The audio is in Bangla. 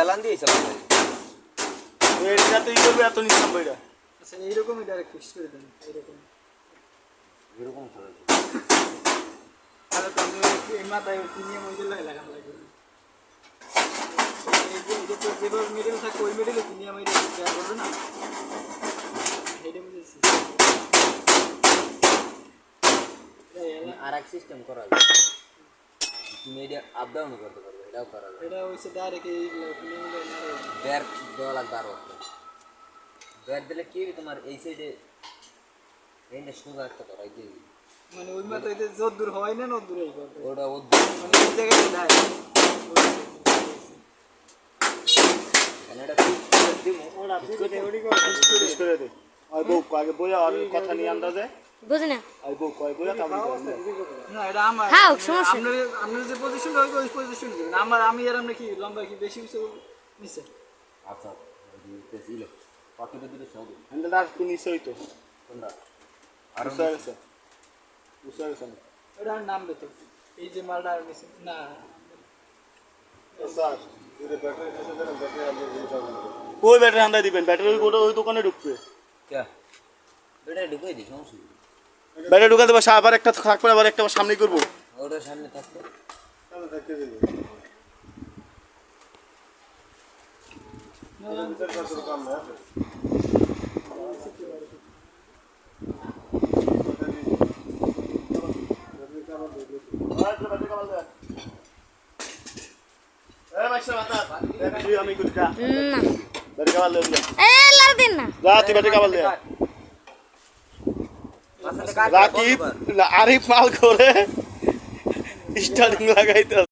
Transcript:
এলান দিয়ে চালান এটা তো ই করবে এত নিচ্ছাম বইটা আচ্ছা এইরকমই ডাইরেক্ট ফিক্স করে দেন এরকম চলেছে তাহলে তো আমি এই মাথায় ওই যে এই যেভাবে মিডল থাকে ওই মিডলে প্রিমিয়াম ওই দেওয়া করবে না এই এলান- আর এক সিস্টেম করা যায়। তুমি এটা আপ ডাউন করতে পারবে এটাও করা যায়। এটা হচ্ছে ডাইরেক্ট এই প্রিমিয়াম দেওয়া লাগবে আরও ব্যাগ দিলে কি হবে তোমার এই সাইডে এইটা সোজা একটা করা এই যে মানে ওই মাথায় যত দূর হয় না নত দূরেই করবে। ওটা ও মানে এই জায়গায় নাই এটা fix করে দিবো। ফিক্স করে দে আর বউ আগে বইয়া আর কথা নিয়ে আন্দাজে। বুঝি না আর বউ কয় বইয়া তারপরে না এটা আমার। হ্যাঁ, সমস্যা। আপনার আপনার যে পজিশন হবে ওই পজিশন দিবেন আমার আমি আর আমরা কি লম্বা কি বেশি উঁচু নিচে? আচ্ছা দিতেছিল পকেটে দিলে সব হ্যান্ডেল আর একটু নিচে হইতো। কোনটা? আর বুঝতে গেছে। বুঝতে গেছে এটা আর নামবে তো। এই যে মালটা আর নিচে না। কই ব্যাটারি আন্দা দিবেন? ব্যাটারি ওই দোকানে ঢুকবে। কে? এটা ঢুকাই দিই সমস্যা ব্যাটারি ঢুকাতে পারছে আবার একটা থাকবে আবার একটা সামনে করব। ওটার সামনে থাকতে আমি না। কামাল যা তুই কামাল রাকিব আরিফ মাল করে স্টার্টিং লাগাইতে